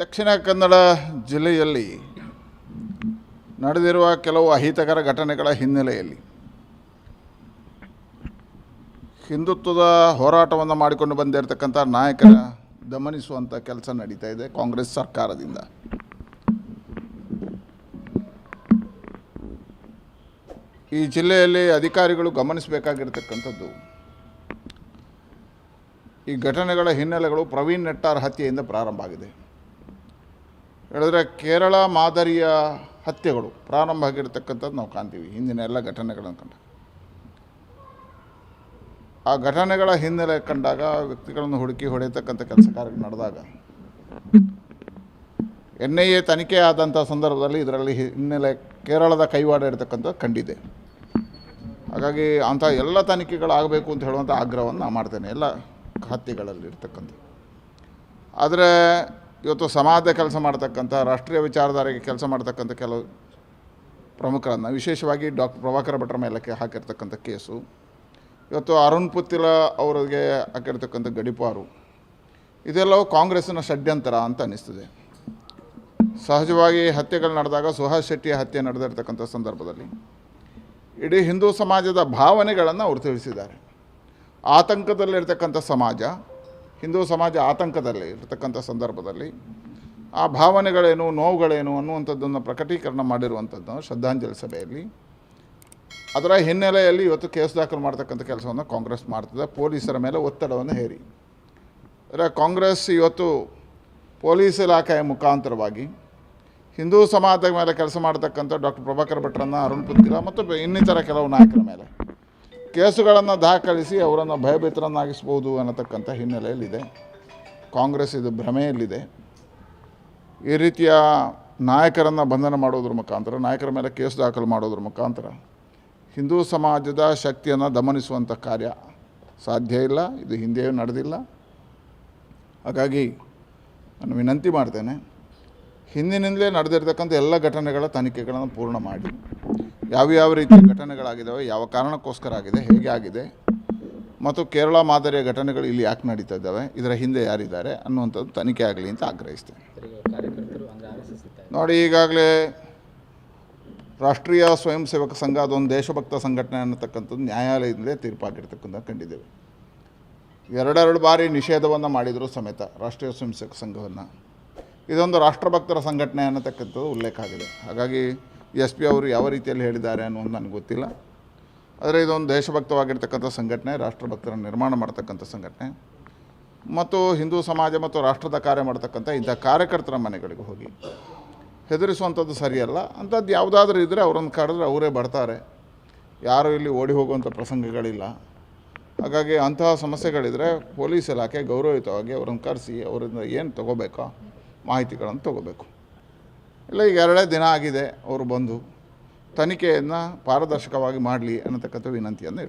ದಕ್ಷಿಣ ಕನ್ನಡ ಜಿಲ್ಲೆಯಲ್ಲಿ ನಡೆದಿರುವ ಕೆಲವು ಅಹಿತಕರ ಘಟನೆಗಳ ಹಿನ್ನೆಲೆಯಲ್ಲಿ ಹಿಂದುತ್ವದ ಹೋರಾಟವನ್ನು ಮಾಡಿಕೊಂಡು ಬಂದಿರತಕ್ಕಂಥ ನಾಯಕರ ದಮನಿಸುವಂಥ ಕೆಲಸ ನಡೀತಾ ಇದೆ ಕಾಂಗ್ರೆಸ್ ಸರ್ಕಾರದಿಂದ. ಈ ಜಿಲ್ಲೆಯಲ್ಲಿ ಅಧಿಕಾರಿಗಳು ಗಮನಿಸಬೇಕಾಗಿರ್ತಕ್ಕಂಥದ್ದು, ಈ ಘಟನೆಗಳ ಹಿನ್ನೆಲೆಗಳು ಪ್ರವೀಣ್ ನೆಟ್ಟಾರ್ ಹತ್ಯೆಯಿಂದ ಪ್ರಾರಂಭ ಆಗಿದೆ. ಹೇಳಿದ್ರೆ ಕೇರಳ ಮಾದರಿಯ ಹತ್ಯೆಗಳು ಪ್ರಾರಂಭ ಆಗಿರ್ತಕ್ಕಂಥದ್ದು ನಾವು ಕಾಣ್ತೀವಿ, ಹಿಂದಿನ ಎಲ್ಲ ಘಟನೆಗಳನ್ನು ಕಂಡ. ಆ ಘಟನೆಗಳ ಹಿನ್ನೆಲೆ ಕಂಡಾಗ ವ್ಯಕ್ತಿಗಳನ್ನು ಹುಡುಕಿ ಹೊಡೆಯತಕ್ಕಂಥ ಕೆಲಸ ಕಾರ್ಯ ನಡೆದಾಗ, ಎನ್ ಐ ಎ ತನಿಖೆ ಆದಂಥ ಸಂದರ್ಭದಲ್ಲಿ ಇದರಲ್ಲಿ ಹಿನ್ನೆಲೆ ಕೇರಳದ ಕೈವಾಡ ಇರತಕ್ಕಂಥದ್ದು ಕಂಡಿದೆ. ಹಾಗಾಗಿ ಅಂಥ ಎಲ್ಲ ತನಿಖೆಗಳಾಗಬೇಕು ಅಂತ ಹೇಳುವಂಥ ಆಗ್ರಹವನ್ನು ನಾನು ಮಾಡ್ತೇನೆ, ಎಲ್ಲ ಹತ್ಯೆಗಳಲ್ಲಿ ಇರ್ತಕ್ಕಂಥ ಆದರೆ ಇವತ್ತು ಸಮಾಜದ ಕೆಲಸ ಮಾಡ್ತಕ್ಕಂಥ, ರಾಷ್ಟ್ರೀಯ ವಿಚಾರಧಾರೆಗೆ ಕೆಲಸ ಮಾಡ್ತಕ್ಕಂಥ ಕೆಲವು ಪ್ರಮುಖರನ್ನು, ವಿಶೇಷವಾಗಿ ಡಾಕ್ಟರ್ ಪ್ರಭಾಕರ ಭಟ್ರ ಮೇಲೆ ಕೆ- ಹಾಕಿರ್ತಕ್ಕಂಥ ಕೇಸು. ಇವತ್ತು ಅರುಣ್ ಪುತ್ತಿಲ ಅವರಿಗೆ ಹಾಕಿರ್ತಕ್ಕಂಥ ಗಡಿಪಾರು. ಇದೆಲ್ಲವೂ ಕಾಂಗ್ರೆಸ್ಸಿನ ಷಡ್ಯಂತರ ಅಂತ ಅನ್ನಿಸ್ತದೆ. ಸಹಜವಾಗಿ ಹತ್ಯೆಗಳು ನಡೆದಾಗ ಸುಹಾಸ್ ಶೆಟ್ಟಿಯ ಹತ್ಯೆ ನಡೆದಿರ್ತಕ್ಕಂಥ ಸಂದರ್ಭದಲ್ಲಿ ಇಡೀ ಹಿಂದೂ ಸಮಾಜದ ಭಾವನೆಗಳನ್ನು ಅವರು ತಿಳಿಸಿದ್ದಾರೆ. ಆತಂಕದಲ್ಲಿರ್ತಕ್ಕಂಥ ಸಮಾಜ ಹಿಂದೂ ಸಮಾಜ ಆತಂಕದಲ್ಲಿ, ಇರತಕ್ಕಂಥ ಸಂದರ್ಭದಲ್ಲಿ ಆ ಭಾವನೆಗಳೇನು, ನೋವುಗಳೇನು ಅನ್ನುವಂಥದ್ದನ್ನು ಪ್ರಕಟೀಕರಣ ಮಾಡಿರುವಂಥದ್ದು ಶ್ರದ್ಧಾಂಜಲಿ ಸಭೆಯಲ್ಲಿ. ಅದರ ಹಿನ್ನೆಲೆಯಲ್ಲಿ ಇವತ್ತು ಕೇಸ್ ದಾಖಲು ಮಾಡ್ತಕ್ಕಂಥ ಕೆಲಸವನ್ನು ಕಾಂಗ್ರೆಸ್ ಮಾಡ್ತದೆ. ಪೊಲೀಸರ ಮೇಲೆ ಒತ್ತಡವನ್ನು ಹೇರಿ. ಅಂದರೆ ಕಾಂಗ್ರೆಸ್ ಇವತ್ತು ಪೊಲೀಸ್ ಇಲಾಖೆಯ ಮುಖಾಂತರವಾಗಿ ಹಿಂದೂ ಸಮಾಜದ ಮೇಲೆ ಕೆಲಸ ಮಾಡ್ತಕ್ಕಂಥ ಡಾಕ್ಟರ್ ಪ್ರಭಾಕರ್ ಭಟ್ರನ್ನ ಅರುಣ್ ಪುತ್ತಿರ ಮತ್ತು ಇನ್ನಿತರ ಕೆಲವು ನಾಯಕರ ಮೇಲೆ ಕೇಸುಗಳನ್ನು ದಾಖಲಿಸಿ ಅವರನ್ನು ಭಯಭೀತರನ್ನಾಗಿಸ್ಬೋದು ಅನ್ನತಕ್ಕಂಥ ಹಿನ್ನೆಲೆಯಲ್ಲಿದೆ. ಕಾಂಗ್ರೆಸ್ ಇದು ಭ್ರಮೆಯಲ್ಲಿದೆ. ಈ ರೀತಿಯ ನಾಯಕರನ್ನು ಬಂಧನ ಮಾಡೋದ್ರ ಮುಖಾಂತರ, ನಾಯಕರ ಮೇಲೆ ಕೇಸು ದಾಖಲು ಮಾಡೋದ್ರ ಮುಖಾಂತರ ಹಿಂದೂ ಸಮಾಜದ ಶಕ್ತಿಯನ್ನು ದಮನಿಸುವಂಥ ಕಾರ್ಯ ಸಾಧ್ಯ ಇಲ್ಲ, ಇದು ಹಿಂದೆಯೂ ನಡೆದಿಲ್ಲ. ಹಾಗಾಗಿ ನಾನು ವಿನಂತಿ ಮಾಡ್ತೇನೆ, ಹಿಂದಿನಿಂದಲೇ ನಡೆದಿರ್ತಕ್ಕಂಥ ಎಲ್ಲ ಘಟನೆಗಳ ತನಿಖೆಗಳನ್ನು ಪೂರ್ಣ ಮಾಡಿ ಯಾವ್ಯಾವ ರೀತಿಯ ಘಟನೆಗಳಾಗಿದ್ದಾವೆ, ಯಾವ ಕಾರಣಕ್ಕೋಸ್ಕರ ಆಗಿದೆ, ಹೇಗೆ ಆಗಿದೆ, ಮತ್ತು ಕೇರಳ ಮಾದರಿಯ ಘಟನೆಗಳು ಇಲ್ಲಿ ಯಾಕೆ ನಡೀತಾ ಇದ್ದಾವೆ, ಇದರ ಹಿಂದೆ ಯಾರಿದ್ದಾರೆ ಅನ್ನುವಂಥದ್ದು ತನಿಖೆ ಆಗಲಿ ಅಂತ ಆಗ್ರಹಿಸ್ತೇನೆ. ನೋಡಿ, ಈಗಾಗಲೇ ರಾಷ್ಟ್ರೀಯ ಸ್ವಯಂ ಸೇವಕ ಸಂಘ ಅದೊಂದು ದೇಶಭಕ್ತ ಸಂಘಟನೆ ಅನ್ನತಕ್ಕಂಥದ್ದು ನ್ಯಾಯಾಲಯದಿಂದ ತೀರ್ಪಾಗಿರ್ತಕ್ಕಂಥ ಕಂಡಿದ್ದೇವೆ. ಎರಡೆರಡು ಬಾರಿ ನಿಷೇಧವನ್ನು ಮಾಡಿದರೂ ಸಮೇತ ರಾಷ್ಟ್ರೀಯ ಸ್ವಯಂ ಸೇವಕ ಸಂಘವನ್ನು. ಇದೊಂದು ರಾಷ್ಟ್ರಭಕ್ತರ ಸಂಘಟನೆ ಅನ್ನತಕ್ಕಂಥದ್ದು ಉಲ್ಲೇಖ ಆಗಿದೆ. ಹಾಗಾಗಿ ಎಸ್ ಪಿ ಅವರು ಯಾವ ರೀತಿಯಲ್ಲಿ ಹೇಳಿದ್ದಾರೆ ಅನ್ನೋದು ನನಗೆ ಗೊತ್ತಿಲ್ಲ. ಆದರೆ ಇದೊಂದು ದೇಶಭಕ್ತವಾಗಿರ್ತಕ್ಕಂಥ ಸಂಘಟನೆ, ರಾಷ್ಟ್ರಭಕ್ತರ ನಿರ್ಮಾಣ ಮಾಡ್ತಕ್ಕಂಥ ಸಂಘಟನೆ. ಮತ್ತು ಹಿಂದೂ ಸಮಾಜ ಮತ್ತು ರಾಷ್ಟ್ರದ ಕಾರ್ಯ ಮಾಡ್ತಕ್ಕಂಥ ಇಂಥ ಕಾರ್ಯಕರ್ತರ ಮನೆಗಳಿಗೆ ಹೋಗಿ ಹೆದರಿಸುವಂಥದ್ದು ಸರಿಯಲ್ಲ. ಅಂಥದ್ದು ಯಾವುದಾದ್ರೂ ಇದ್ದರೆ ಅವರನ್ನು ಕರೆದ್ರೆ ಅವರೇ ಬರ್ತಾರೆ. ಯಾರೂ ಇಲ್ಲಿ ಓಡಿ ಹೋಗುವಂಥ ಪ್ರಸಂಗಗಳಿಲ್ಲ. ಹಾಗಾಗಿ ಅಂತಹ ಸಮಸ್ಯೆಗಳಿದ್ದರೆ ಪೊಲೀಸ್ ಇಲಾಖೆ ಗೌರವಯುತವಾಗಿ ಅವರನ್ನು ಕರೆಸಿ ಅವರಿಂದ ಏನು ತಗೋಬೇಕೋ ಮಾಹಿತಿಗಳನ್ನು ತೊಗೋಬೇಕು. ಇಲ್ಲ ಈಗ ಎರಡೇ ದಿನ ಆಗಿದೆ ಅವರು ಬಂದು ತನಿಖೆಯನ್ನು ಪಾರದರ್ಶಕವಾಗಿ ಮಾಡಲಿ ಅನ್ನತಕ್ಕಂಥ ವಿನಂತಿಯನ್ನು.